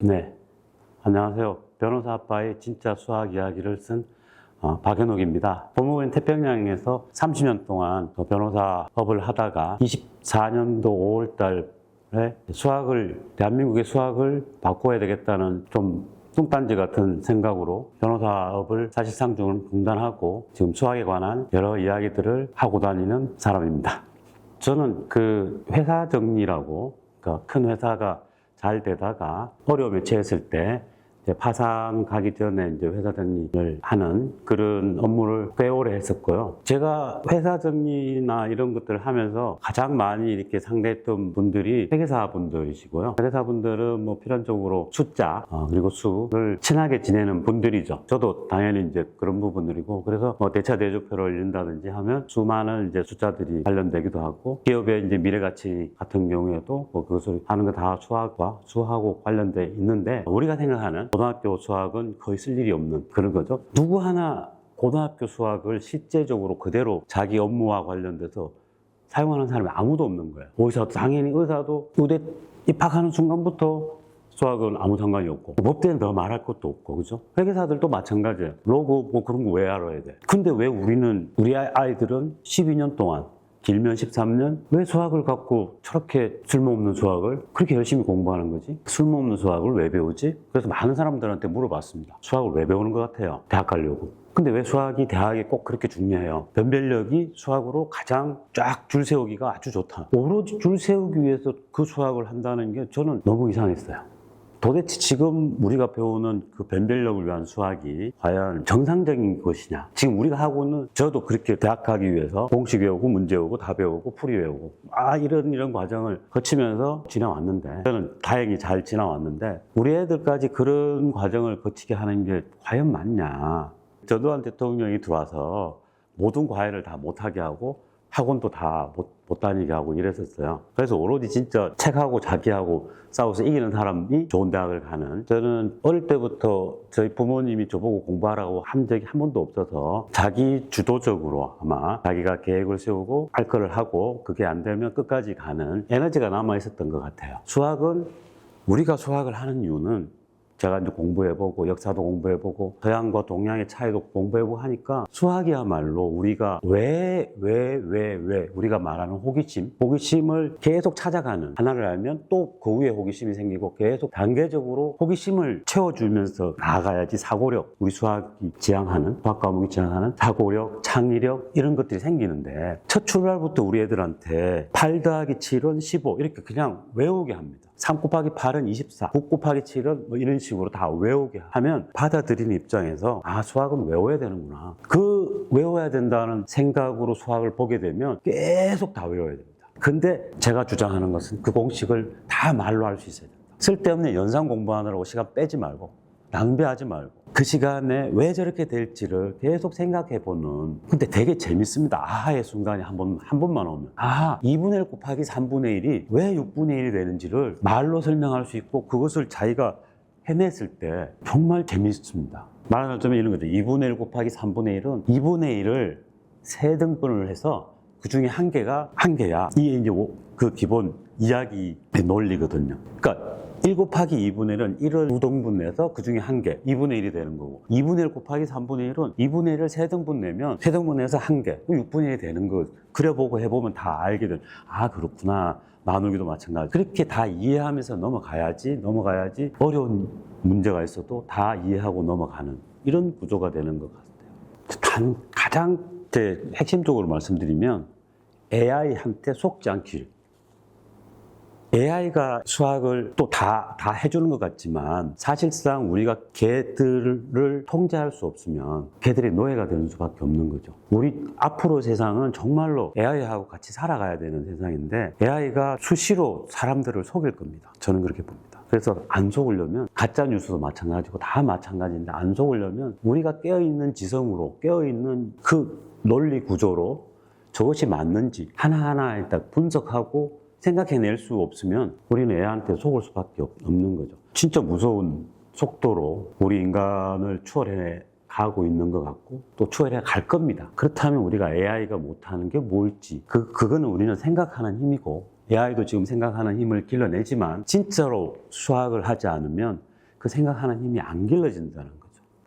네, 안녕하세요. 변호사 아빠의 진짜 수학 이야기를 쓴 어, 박연옥입니다. 법무부인 태평양에서 30년 동안 그 변호사 업을 하다가 24년도 5월 달에 수학을, 대한민국의 수학을 바꿔야 되겠다는 좀 뚱딴지 같은 생각으로 변호사업을 사실상 좀 중단하고 지금 수학에 관한 여러 이야기들을 하고 다니는 사람입니다. 저는 그 회사 정리라고 그러니까 큰 회사가 잘 되다가 어려움에 처했을 때 파산 가기 전에 이제 회사 정리를 하는 그런 업무를 꽤 오래 했었고요. 제가 회사 정리나 이런 것들을 하면서 가장 많이 이렇게 상대했던 분들이 회계사 분들이시고요. 회계사 분들은 뭐 필연적으로 숫자 어, 그리고 수를 친하게 지내는 분들이죠. 저도 당연히 이제 그런 부분들이고 그래서 뭐 대차 대조표를 올린다든지 하면 수많은 이제 숫자들이 관련되기도 하고 기업의 이제 미래 가치 같은 경우에도 뭐 그것을 하는 거 다 수학과 수하고 관련돼 있는데 우리가 생각하는 고등학교 수학은 거의 쓸 일이 없는 그런 거죠. 누구 하나 고등학교 수학을 실제적으로 그대로 자기 업무와 관련돼서 사용하는 사람이 아무도 없는 거예요. 의사도 당연히 의사도 의대 입학하는 순간부터 수학은 아무 상관이 없고 법대는 더 말할 것도 없고 그죠? 회계사들도 마찬가지예요. 로고 뭐 그런 거 왜 알아야 돼? 근데 왜 우리는 우리 아이- 아이들은 12년 동안 길면 13년 왜 수학을 갖고 저렇게 쓸모없는 수학을 그렇게 열심히 공부하는 거지? 쓸모없는 수학을 왜 배우지? 그래서 많은 사람들한테 물어봤습니다. 수학을 왜 배우는 것 같아요? 대학 가려고. 근데 왜 수학이 대학에 꼭 그렇게 중요해요? 변별력이 수학으로 가장 쫙 줄 세우기가 아주 좋다. 오로지 줄 세우기 위해서 그 수학을 한다는 게 저는 너무 이상했어요. 도대체 지금 우리가 배우는 그 변별력을 위한 수학이 과연 정상적인 것이냐? 지금 우리가 하고 있는 저도 그렇게 대학 가기 위해서 공식 외우고 문제 외우고 다 외우고 풀이 외우고 아 이런 이런 과정을 거치면서 지나왔는데 저는 다행히 잘 지나왔는데 우리 애들까지 그런 과정을 거치게 하는 게 과연 맞냐? 전두환 대통령이 들어와서 모든 과외를 다 못하게 하고 학원도 다못 다니게 하고 이랬었어요. 그래서 오로지 진짜 책하고 자기하고 싸워서 이기는 사람이 좋은 대학을 가는. 저는 어릴 때부터 저희 부모님이 저보고 공부하라고 한 적이 한 번도 없어서 자기 주도적으로 아마 자기가 계획을 세우고 할 거를 하고 그게 안 되면 끝까지 가는 에너지가 남아 있었던 것 같아요. 수학은 우리가 수학을 하는 이유는 제가 이제 공부해보고 역사도 공부해보고 서양과 동양의 차이도 공부해보고 하니까 수학이야말로 우리가 왜, 왜, 왜, 왜 우리가 말하는 호기심, 호기심을 계속 찾아가는 하나를 알면 또 그 위에 호기심이 생기고 계속 단계적으로 호기심을 채워주면서 나아가야지 사고력, 우리 수학이 지향하는, 수학 과목이 지향하는 사고력, 창의력 이런 것들이 생기는데 첫 출발부터 우리 애들한테 8 더하기 7은 15 이렇게 그냥 외우게 합니다. 3 곱하기 8은 24, 9 곱하기 7은 뭐 이런 식으로 다 외우게 하면 받아들이는 입장에서 아 수학은 외워야 되는구나. 그 외워야 된다는 생각으로 수학을 보게 되면 계속 다 외워야 됩니다. 근데 제가 주장하는 것은 그 공식을 다 말로 할 수 있어야 된다. 쓸데없는 연상 공부하느라고 시간 빼지 말고 낭비하지 말고 그 시간에 왜 저렇게 될지를 계속 생각해 보는 근데 되게 재밌습니다. 아하의 순간이 한 번 한 번만 오면. 아 2분의 1 곱하기 3분의 1이 왜 6분의 1이 되는지를 말로 설명할 수 있고 그것을 자기가 해냈을 때 정말 재밌습니다. 점은 이런 거죠. 2분의 1 곱하기 3분의 1은 2분의 1을 세 등분을 해서 그 중에 한 개가 한 개야. 이게 이제 오- 그 기본 이야기의 논리거든요. 그러니까 1 곱하기 2분의 1은 1을 두 등분 내서 그 중에 한 개, 2분의 1이 되는 거고. 2분의 1 곱하기 3분의 1은 2분의 1을 세 등분 내면 세 등분 내서 한 개, 6분의 1이 되는 거 그려보고 해보면 다 알게 된, 아 그렇구나. 나누기도 마찬가지. 그렇게 다 이해하면서 넘어가야지 넘어가야지 어려운 문제가 있어도 다 이해하고 넘어가는 이런 구조가 되는 것 같아요. 단 가장 제 핵심적으로 말씀드리면 AI한테 속지 않기를 AI가 수학을 또 다, 다 해주는 것 같지만 사실상 우리가 개들을 통제할 수 없으면 개들이 노예가 되는 수밖에 없는 거죠. 우리 앞으로 세상은 정말로 AI하고 같이 살아가야 되는 세상인데 AI가 수시로 사람들을 속일 겁니다. 저는 그렇게 봅니다. 그래서 안 속으려면 가짜 뉴스도 마찬가지고 다 마찬가지인데 안 속으려면 우리가 깨어 있는 지성으로 깨어 있는 그 논리 구조로 저것이 맞는지 하나하나 일단 분석하고 생각해낼 수 없으면 우리는 애한테 속을 수밖에 없- 없는 거죠. 진짜 무서운 속도로 우리 인간을 추월해 가고 있는 것 같고 또 추월해 갈 겁니다. 그렇다면 우리가 AI가 못하는 게 뭘지 그 그거는 우리는 생각하는 힘이고 AI도 지금 생각하는 힘을 길러내지만 진짜로 수학을 하지 않으면 그 생각하는 힘이 안 길러진다는 거죠.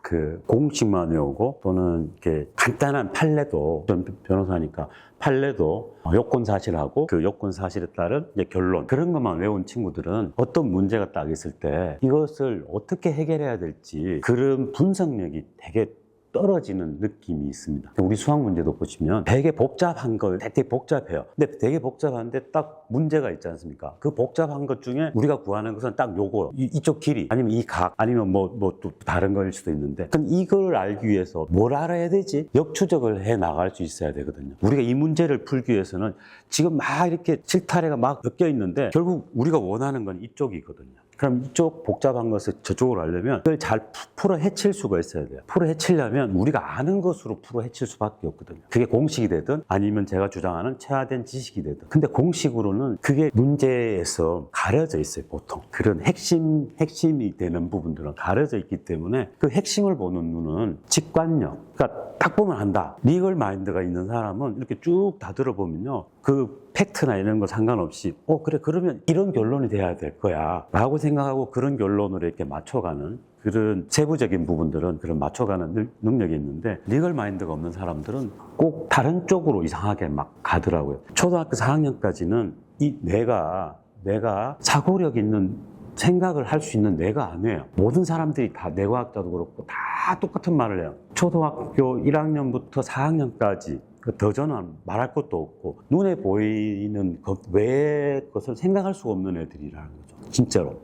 그 공식만 외우고 또는 이렇게 간단한 판례도 전 변호사니까 판례도 요건 사실하고 그 요건 사실에 따른 결론 그런 것만 외운 친구들은 어떤 문제가 딱 있을 때 이것을 어떻게 해결해야 될지 그런 분석력이 되게 떨어지는 느낌이 있습니다. 우리 수학 문제도 보시면 되게 복잡한 거 되게 복잡해요. 근데 되게 복잡한데 딱 문제가 있지 않습니까? 그 복잡한 것 중에 우리가 구하는 것은 딱 요거 이, 이쪽 길이 아니면 이 각 아니면 뭐 뭐 또 다른 거일 수도 있는데 그럼 이걸 알기 위해서 뭘 알아야 되지? 역추적을 해 나갈 수 있어야 되거든요. 우리가 이 문제를 풀기 위해서는 지금 막 이렇게 실타래가 막 엮여 있는데 결국 우리가 원하는 건 이쪽이거든요. 그럼 이쪽 복잡한 것을 저쪽으로 하려면 그걸 잘 푸- 풀어 헤칠 수가 있어야 돼요. 풀어 헤치려면 우리가 아는 것으로 풀어 헤칠 수밖에 없거든요. 그게 공식이 되든 아니면 제가 주장하는 체화된 지식이 되든. 근데 공식으로는 그게 문제에서 가려져 있어요, 보통. 그런 핵심, 핵심이 되는 부분들은 가려져 있기 때문에 그 핵심을 보는 눈은 직관력. 그러니까 딱 보면 안다. 리걸 마인드가 있는 사람은 이렇게 쭉 다 들어보면요. 그 팩트나 이런 거 상관없이, 어, 그래, 그러면 이런 결론이 돼야 될 거야. 라고 생각하고 그런 결론으로 이렇게 맞춰가는 그런 세부적인 부분들은 그런 맞춰가는 능- 능력이 있는데 리걸 마인드가 없는 사람들은 꼭 다른 쪽으로 이상하게 막 가더라고요. 초등학교 4학년까지는 이 내가 내가 사고력 있는 생각을 할 수 있는 뇌가 아니에요. 모든 사람들이 다 뇌과학자도 그렇고 다 똑같은 말을 해요. 초등학교 1학년부터 4학년까지 더 저는 말할 것도 없고 눈에 보이는 것 외의 것을 생각할 수가 없는 애들이라는 거죠. 진짜로.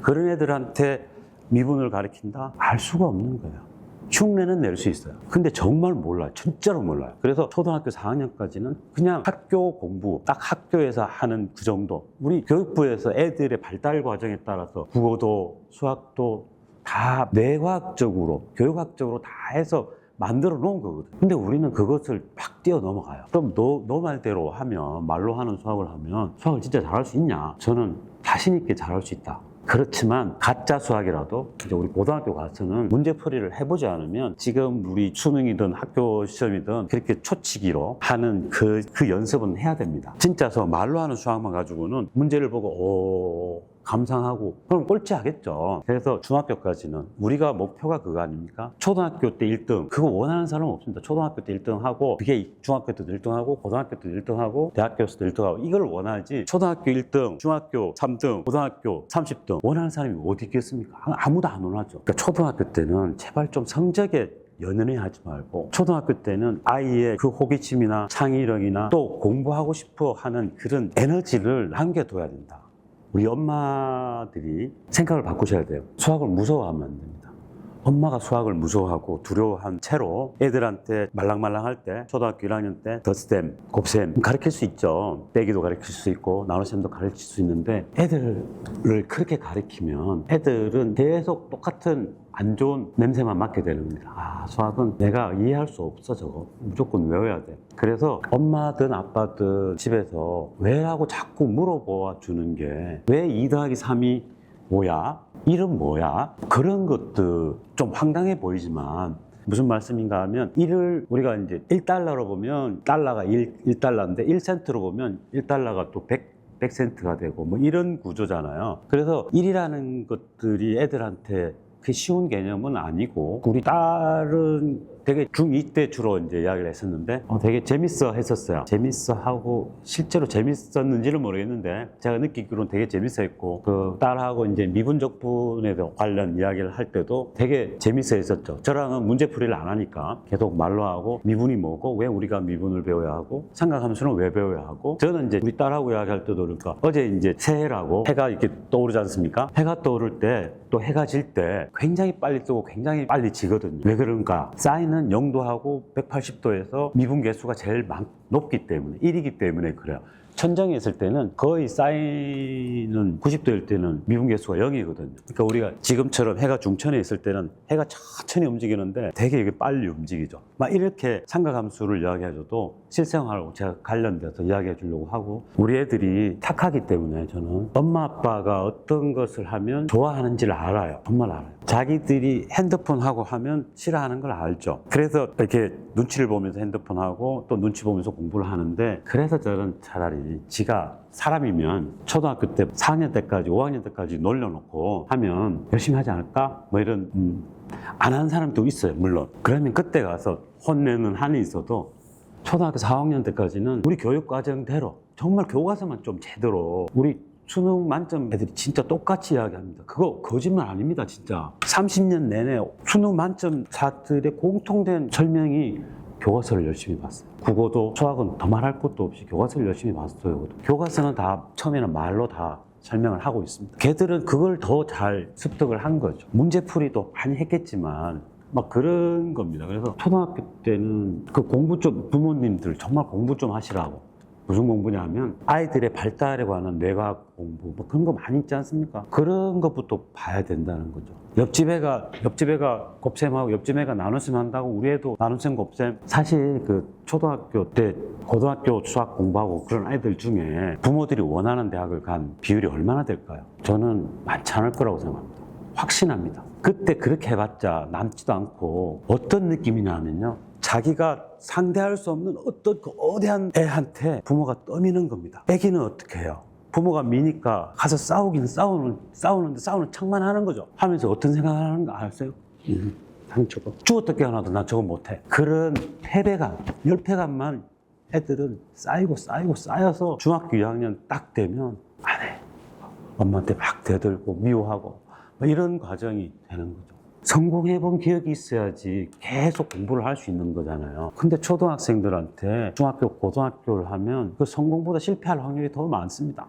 그런 애들한테 미분을 가르친다? 알 수가 없는 거예요. 흉내는 낼 수 있어요. 근데 정말 몰라요. 진짜로 몰라요. 그래서 초등학교 4학년까지는 그냥 학교 공부, 딱 학교에서 하는 그 정도. 우리 교육부에서 애들의 발달 과정에 따라서 국어도 수학도 다 뇌과학적으로, 교육학적으로 다 해서 만들어 놓은 거거든. 근데 우리는 그것을 팍 뛰어 넘어가요. 그럼 너, 너 말대로 하면, 말로 하는 수학을 하면 수학을 진짜 잘할 수 있냐? 저는 자신있게 잘할 수 있다. 그렇지만 가짜 수학이라도 이제 우리 고등학교 가서는 문제풀이를 해보지 않으면 지금 우리 수능이든 학교 시험이든 그렇게 초치기로 하는 그, 그 연습은 해야 됩니다. 진짜서 말로 하는 수학만 가지고는 문제를 보고 오 감상하고 그럼 꼴찌 하겠죠. 그래서 중학교까지는 우리가 목표가 그거 아닙니까? 초등학교 때 1등 그거 원하는 사람은 없습니다. 초등학교 때 1등 하고 그게 중학교 때도 1등 하고 고등학교 때도 1등 하고 대학교에서도 1등 하고 이걸 원하지 초등학교 1등 중학교 3등 고등학교 30등 원하는 사람이 어디 있겠습니까? 아무도 안 원하죠. 그러니까 초등학교 때는 제발 좀 성적에 연연해 하지 말고 초등학교 때는 아이의 그 호기심이나 창의력이나 또 공부하고 싶어 하는 그런 에너지를 남겨둬야 된다. 우리 엄마들이 생각을 바꾸셔야 돼요. 수학을 무서워하면 안 됩니다. 엄마가 수학을 무서워하고 두려워한 채로 애들한테 말랑말랑할 때 초등학교 1학년 때 더스템, 곱셈 가르칠 수 있죠. 빼기도 가르칠 수 있고 나눗셈도 가르칠 수 있는데 애들을 그렇게 가르치면 애들은 계속 똑같은 안 좋은 냄새만 맡게 되는 겁니다. 아, 수학은 내가 이해할 수 없어, 저거. 무조건 외워야 돼. 그래서 엄마든 아빠든 집에서 왜라고 자꾸 물어봐 주는 게 왜 2 더하기 3이 뭐야? 이름 뭐야? 그런 것도 좀 황당해 보이지만 무슨 말씀인가 하면 1을 우리가 이제 1달러로 보면 달러가 1, 1달러인데 1센트로 보면 1달러가 또 100, 100센트가 되고 뭐 이런 구조잖아요. 그래서 1이라는 것들이 애들한테 그 쉬운 개념은 아니고 우리 딸은 되게 중2 때 주로 이제 이야기를 했었는데 어, 되게 재밌어 했었어요. 재밌어 하고 실제로 재밌었는지는 모르겠는데 제가 느끼기로는 되게 재밌어 했고 그 딸하고 이제 미분적분에 관련 이야기를 할 때도 되게 재밌어 했었죠. 저랑은 문제풀이를 안 하니까 계속 말로 하고 미분이 뭐고 왜 우리가 미분을 배워야 하고 삼각함수는 왜 배워야 하고 저는 이제 우리 딸하고 이야기할 때도 그러니까 어제 이제 새해라고 해가 이렇게 떠오르지 않습니까? 해가 떠오를 때 또 해가 질 때 굉장히 빨리 뜨고 굉장히 빨리 지거든요. 왜 그런가? 사인 은 0도하고 180도에서 미분 개수가 제일 많, 높기 때문에 1이기 때문에 그래요. 천정에 있을 때는 거의 쌓이는 90도일 때는 미분 계수가 0이거든요. 그러니까 우리가 지금처럼 해가 중천에 있을 때는 해가 천천히 움직이는데 되게 이게 빨리 움직이죠. 막 이렇게 삼각함수를 이야기해줘도 실생활하고 제가 관련돼서 이야기해 주려고 하고 우리 애들이 착하기 때문에 저는 엄마 아빠가 어떤 것을 하면 좋아하는지를 알아요. 정말 알아요. 자기들이 핸드폰 하고 하면 싫어하는 걸 알죠. 그래서 이렇게 눈치를 보면서 핸드폰 하고 또 눈치 보면서 공부를 하는데 그래서 저는 차라리 지가 사람이면 초등학교 때 4학년 때까지 5학년 때까지 놀려놓고 하면 열심히 하지 않을까? 뭐 이런 음, 안 하는 사람도 있어요 물론 그러면 그때 가서 혼내는 한이 있어도 초등학교 4학년 때까지는 우리 교육 과정대로 정말 교과서만 좀 제대로 우리 수능 만점 애들이 진짜 똑같이 이야기합니다. 그거 거짓말 아닙니다, 진짜. 30년 내내 수능 만점 사들의 공통된 설명이 교과서를 열심히 봤어요. 국어도 수학은 더 말할 것도 없이 교과서를 열심히 봤어요. 교과서는 다 처음에는 말로 다 설명을 하고 있습니다. 걔들은 그걸 더 잘 습득을 한 거죠. 문제풀이도 많이 했겠지만 막 그런 겁니다. 그래서 초등학교 때는 그 공부 좀 부모님들 정말 공부 좀 하시라고 무슨 공부냐 하면 아이들의 발달에 관한 뇌과학 공부 뭐 그런 거 많이 있지 않습니까? 그런 것부터 봐야 된다는 거죠. 옆집 애가 옆집 애가 곱셈하고 옆집 애가 나눗셈 한다고 우리 애도 나눗셈 곱셈 사실 그 초등학교 때 고등학교 수학 공부하고 그런 아이들 중에 부모들이 원하는 대학을 간 비율이 얼마나 될까요? 저는 많지 않을 거라고 생각합니다. 확신합니다. 그때 그렇게 해봤자 남지도 않고 어떤 느낌이냐 하면요. 자기가 상대할 수 없는 어떤 그 거대한 애한테 부모가 떠미는 겁니다. 애기는 어떻게 해요? 부모가 미니까 가서 싸우긴 싸우는, 싸우는데 싸우는 척만 하는 거죠. 하면서 어떤 생각을 하는 거 아세요? 음, 상처가. 죽었다 깨어나도 난 저거 못해. 그런 패배감, 열패감만 애들은 쌓이고 쌓이고 쌓여서 중학교 2학년 딱 되면 안 해. 엄마한테 막 대들고 미워하고 뭐 이런 과정이 되는 거죠. 성공해본 기억이 있어야지 계속 공부를 할 수 있는 거잖아요. 근데 초등학생들한테 중학교, 고등학교를 하면 그 성공보다 실패할 확률이 더 많습니다.